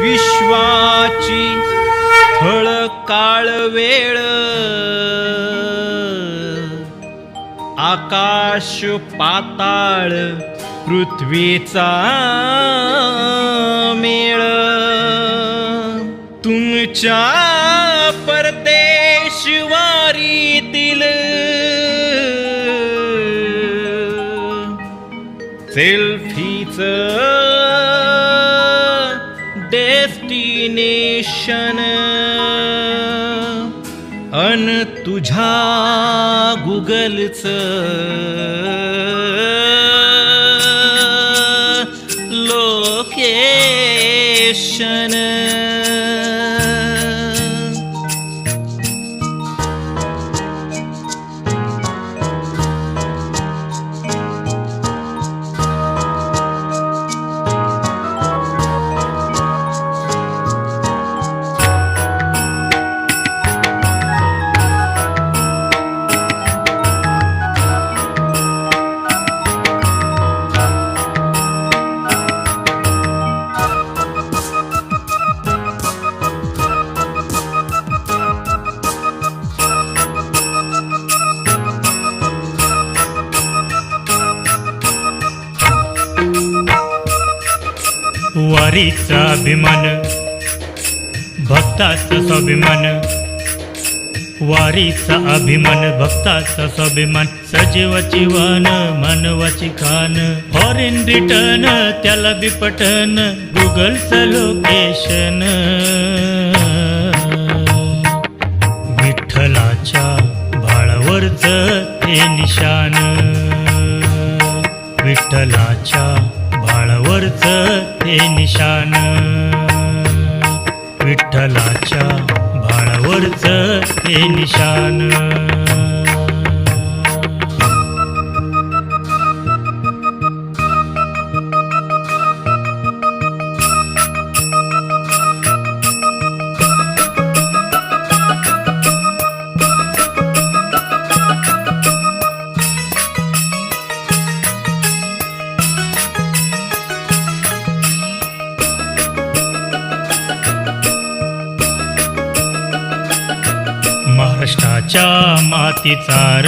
विश्वाची थळ काळ वेळ. आकाश पाताळ पृथ्वीचा मेळ. तुमच्या परदेशवारीतील सेल्फीचं डेस्टिनेशन अन तुझ्या गुगलच. लोकेशन. वारीचा अभिमान. भक्ताचा स्वाभिमान. वारीचा अभिमान भक्ताचा स्वाभिमान. सजीवाची वान मानवाची खान फॉरेन रिटर्न त्याला बिपटन गुगलचं लोकेशन विठ्ठलाच्या भाळावरच ते निशान. विठ्ठलाच्या भाळावरच ते निशान विठ्ठलाच्या भाळावरच ते निशान कष्टाच्या मातीचा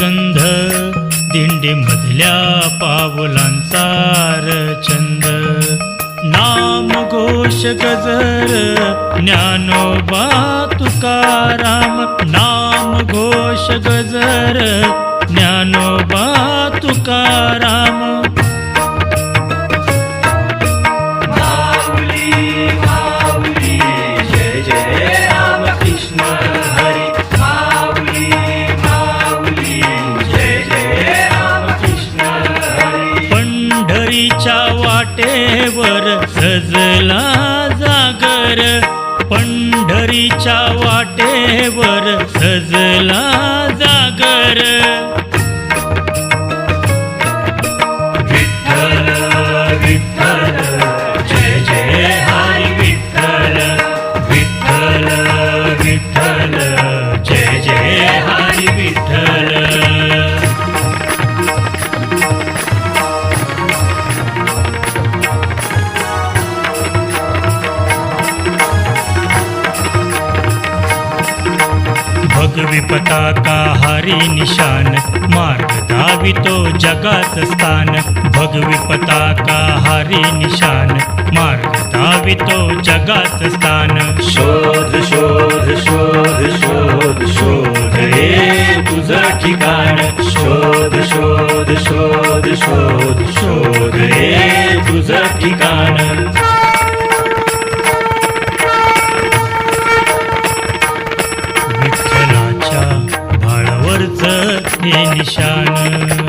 गंध दिंडीमधल्या पावलांचा र छंद नाम घोष गजर ज्ञानोबा तुकाराम. नाम घोष गजर ज्ञानोबा पंढरीच्या वाटेवर सजला जागर. पंढरीच्या वाटेवर सजला भगवी पताका हरी निशान मार्ग धावितो जगात स्थान. भगवी पताका हरी निशान मार्ग धावितो जगात स्थान. शोध शोध शोध शोध शोध हे तुझं ठिकाण. शोध शोध शोध शोध शोध हे तुझं ठिकाण. विठ्ठलाच्या भाळावरच हे निशान